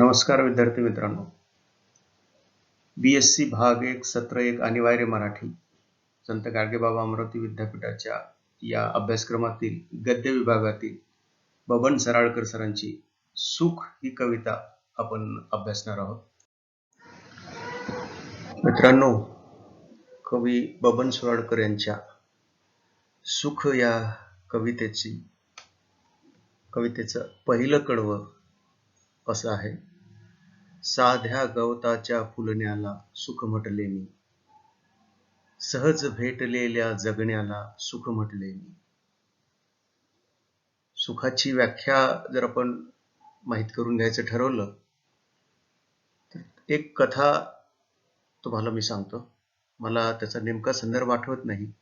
नमस्कार विद्यार्थी मित्रांनो. बी एस सी भाग एक सत्र एक अनिवार्य मराठी संत गाडगेबाबा अमरावती विद्यापीठाच्या या अभ्यासक्रमातील गद्य विभागातील बबन सराळकर सरांची सुख ही कविता आपण अभ्यासणार आहोत. मित्रांनो कवी बबन सराळकर यांच्या सुख या कवितेची कवितेचं पहिलं कडवं असं आहे. साध्या गवताच्या फुलण्याला सुख म्हटले मी. सहज भेटलेल्या जगण्याला सुख म्हटले मी. सुखाची व्याख्या जर आपण माहीत करून घ्यायचं ठरवलं तर एक कथा तुम्हाला मी सांगतो. मला त्याचा नेमका संदर्भ आठवत नाही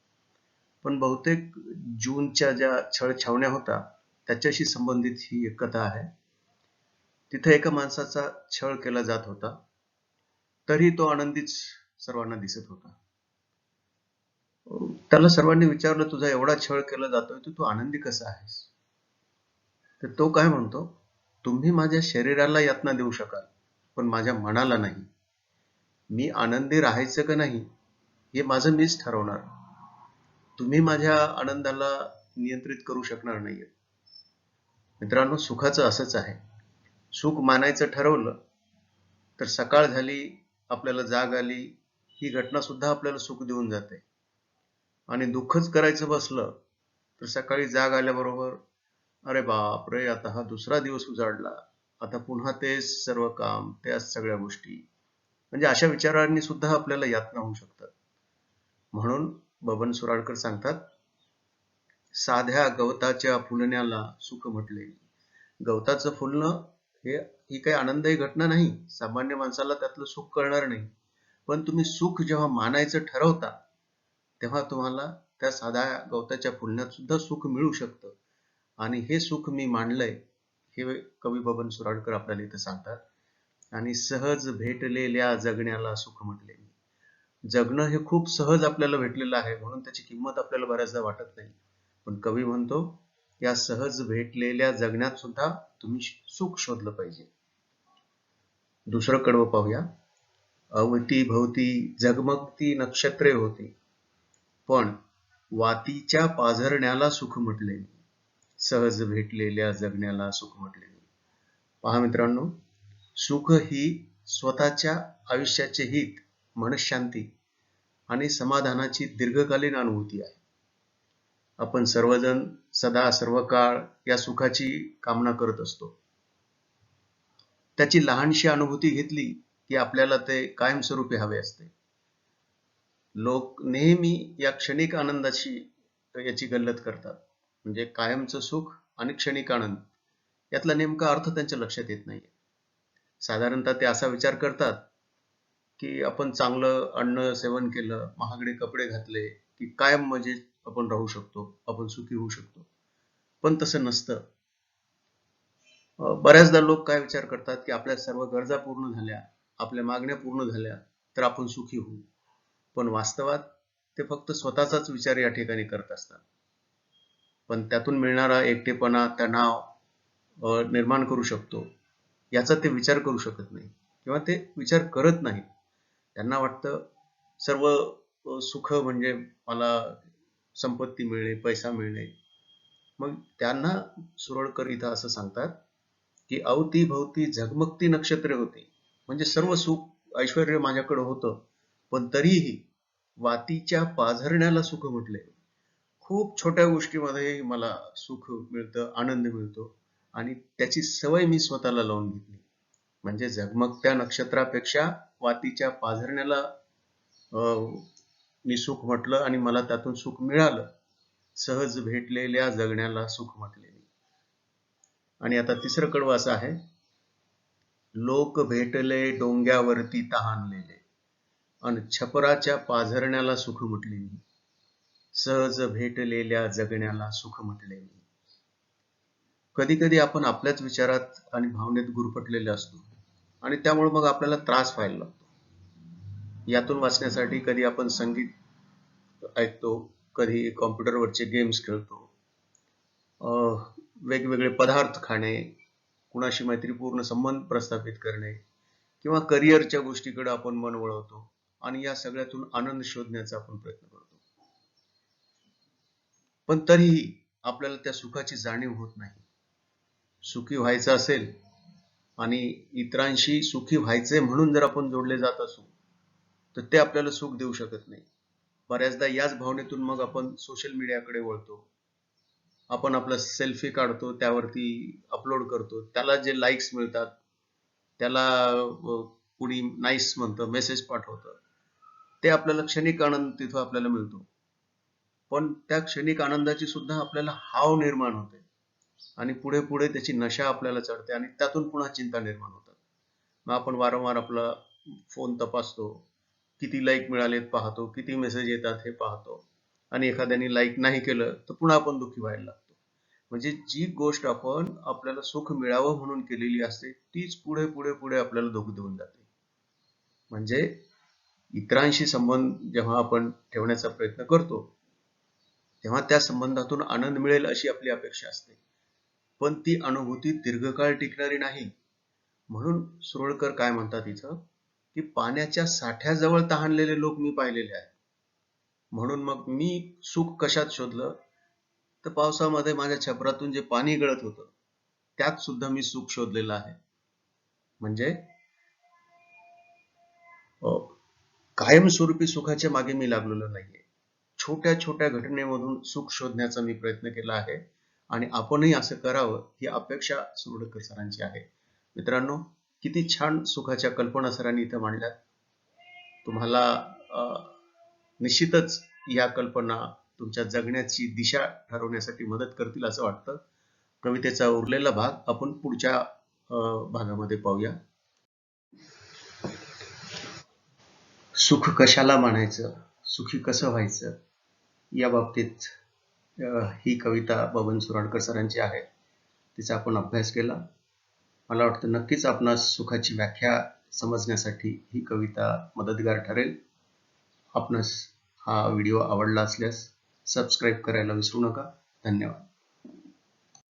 पण बहुतेक जूनच्या ज्या छळछावण्या होता त्याच्याशी संबंधित ही एक कथा आहे. तिथे एका माणसाचा छळ केला जात होता. तरी तो आनंदीच सर्वांना दिसत होता. त्याला सर्वांनी विचारलं तुझा एवढा छळ केला जातोय तू तू आनंदी कसा आहेस? तर तो काय म्हणतो तुम्ही माझ्या शरीराला यातना देऊ शकाल पण माझ्या मनाला नाही. मी आनंदी राहायचं का नाही हे माझं मीच ठरवणार. तुम्ही माझ्या आनंदाला नियंत्रित करू शकणार नाहीये. मित्रांनो सुखाचं असंच आहे. सुख मानायचं ठरवलं तर सकाळ झाली आपल्याला जाग आली ही घटना सुद्धा आपल्याला सुख देऊन जाते. आणि दुःखच करायचं बसलं तर सकाळी जाग आल्याबरोबर अरे बाप रे आता हा दुसरा दिवस उजाडला. आता पुन्हा तेच सर्व काम त्याच सगळ्या गोष्टी. म्हणजे अशा विचारांनी सुद्धा आपल्याला यातना होऊ शकतात. म्हणून बबन सुराडकर सांगतात साध्या गवताच्या फुलण्याला सुख म्हटले. गवताचं फुलणं हे ही काही आनंदही घटना नाही. सामान्य माणसाला त्यातलं सुख कळणार नाही. पण तुम्ही सुख जेव्हा मानायचं ठरवता तेव्हा तुम्हाला त्या साध्या गवताच्या फुलण्यात सुद्धा सुख मिळू शकतं. आणि हे सुख मी मांडलंय हे कवी बबन सुराडकर आपल्याला इथे सांगतात. आणि सहज भेटलेल्या जगण्याला सुख म्हटले जगणं हे खूप सहज आपल्याला भेटलेलं आहे म्हणून त्याची किंमत आपल्याला बऱ्याचदा वाटत नाही. पण कवी म्हणतो या सहज भेटलेल्या जगण्यात सुद्धा तुम्ही सुख शोधलं पाहिजे. दुसरं कडवं पाहूया. अवती भवती झगमगती नक्षत्रे होती. पण वातीच्या पाझरण्याला सुख म्हटले सहज भेटलेल्या जगण्याला सुख म्हटले पहा मित्रांनो सुख ही स्वतःच्या आयुष्याचे हित मनशांती आणि समाधानाची दीर्घकालीन अनुभूती आहे. आपण सर्वजण सदा सर्व काळ या सुखाची कामना करत असतो. त्याची लहानशी अनुभूती घेतली की आपल्याला ते कायमस्वरूपी हवे असते. लोक नेहमी या क्षणिक आनंदाची याची गल्लत करतात. म्हणजे कायमचं सुख आणि क्षणिक आनंद यातला नेमका अर्थ त्यांच्या लक्षात येत नाही साधारणतः ते असा विचार करतात की आपण चांगलं अन्न सेवन केलं महागडे कपडे घातले की कायम म्हणजे आपण राहू शकतो आपण सुखी होऊ शकतो. पण तसं नसतं. बऱ्याचदा लोक काय विचार करतात की आपल्या सर्व गरजा पूर्ण झाल्या आपल्या मागण्या पूर्ण झाल्या तर आपण सुखी होऊ. पण वास्तवात ते फक्त स्वतःचाच विचार या ठिकाणी करत असतात. पण त्यातून मिळणारा एकटेपणा तणाव निर्माण करू शकतो. याचा ते विचार करू शकत नाही किंवा ते विचार करत नाहीत. त्यांना वाटतं सर्व सुख म्हणजे मला संपत्ती मिळणे पैसा मिळणे. मग त्यांना सुरळकर इथं असं सांगतात की अवती भवती झगमगती नक्षत्रे होती. म्हणजे सर्व सुख ऐश्वर माझ्याकडे होतं पण तरीही वातीच्या पाझरण्याला सुख म्हटले. खूप छोट्या गोष्टीमध्ये मला सुख मिळतं आनंद मिळतो आणि त्याची सवय मी स्वतःला लावून घेतली. म्हणजे झगमगत्या नक्षत्रापेक्षा वातीच्या पाझरण्याला मी सुख म्हटलं आणि मला त्यातून सुख मिळालं. सहज भेटलेल्या जगण्याला सुख म्हटले आणि आता तिसरं कडवं असं आहे. लोक भेटले डोंग्यावरती तहानलेले. आणि छपराच्या पाझरण्याला सुख म्हटले मी. सहज भेटलेल्या जगण्याला सुख म्हटले मी. कधी कधी आपण आपल्याच विचारात आणि भावनेत गुरफटलेले असतो. आणि त्यामुळे मग आपल्याला त्रास व्हायला लागतो. यातून वाचण्यासाठी कधी आपण संगीत ऐकतो कधी कॉम्प्युटरवरचे गेम्स खेळतो वेगवेगळे पदार्थ खाणे कुणाशी मैत्रीपूर्ण संबंध प्रस्थापित करणे किंवा करिअरच्या गोष्टीकडे आपण मन वळवतो आणि या सगळ्यातून आनंद शोधण्याचा आपण प्रयत्न करतो. पण तरीही आपल्याला त्या सुखाची जाणीव होत नाही. सुखी व्हायचं असेल आणि इतरांशी सुखी व्हायचे म्हणून जर आपण जोडले जात असू तर ते आपल्याला सुख देऊ शकत नाही. बऱ्याचदा याच भावनेतून मग आपण सोशल मीडियाकडे वळतो. आपण आपला सेल्फी काढतो त्यावरती अपलोड करतो. त्याला जे लाईक्स मिळतात त्याला कुणी नाईस म्हणतं मेसेज पाठवतं ते आपल्याला क्षणिक आनंद तिथं आपल्याला मिळतो. पण त्या क्षणिक आनंदाची सुद्धा आपल्याला हाव निर्माण होते. आणि पुढे पुढे त्याची नशा आपल्याला चढते आणि त्यातून पुन्हा चिंता निर्माण होतात. मग आपण वारंवार आपला फोन तपासतो किती लाईक मिळालेत पाहतो किती मेसेज येतात हे पाहतो. आणि एखाद्याने लाईक नाही केलं तर पुन्हा आपण दुःखी व्हायला लागतो. म्हणजे जी गोष्ट आपण आपल्याला सुख मिळावं म्हणून केलेली असते तीच पुढे पुढे पुढे आपल्याला दुःख देऊन जाते. म्हणजे इतरांशी संबंध जेव्हा आपण ठेवण्याचा प्रयत्न करतो तेव्हा त्या संबंधातून आनंद मिळेल अशी आपली अपेक्षा असते. पण ती अनुभूती दीर्घकाळ टिकणारी नाही. म्हणून सुरळकर काय म्हणतात इथं की पाण्याच्या साठ्याजवळ तहानलेले लोक मी पाहिलेले आहेत. म्हणून मग मी सुख कशात शोधलं? तर पावसामध्ये माझ्या छपरातून जे पाणी गळत होतं त्यात सुद्धा मी सुख शोधलेलं आहे. म्हणजे कायमस्वरूपी सुखाच्या मागे मी लागलेलो नाहीये. छोट्या छोट्या घटनेमधून सुख शोधण्याचा मी प्रयत्न केला आहे आणि आपणही असं करावं ही अपेक्षा सुरडकर सरांची आहे. मित्रांनो किती छान सुखाच्या कल्पना सरांनी इथं मांडल्या. तुम्हाला निश्चितच या कल्पना तुमच्या जगण्याची दिशा ठरवण्यासाठी मदत करतील असं वाटतं. कवितेचा उरलेला भाग आपण पुढच्या भागामध्ये पाहूया. सुख कशाला मानायचं सुखी कसं व्हायचं? या बाबतीत ही कविता बबन सुराडकर सरांची आहे. तिचा आपण अभ्यास केला. मला वाटतं नक्कीच आपणास सुखाची व्याख्या समजण्यासाठी ही कविता मदतगार ठरेल. आपणास हा व्हिडिओ आवडला असल्यास सबस्क्राईब करायला विसरू नका. धन्यवाद.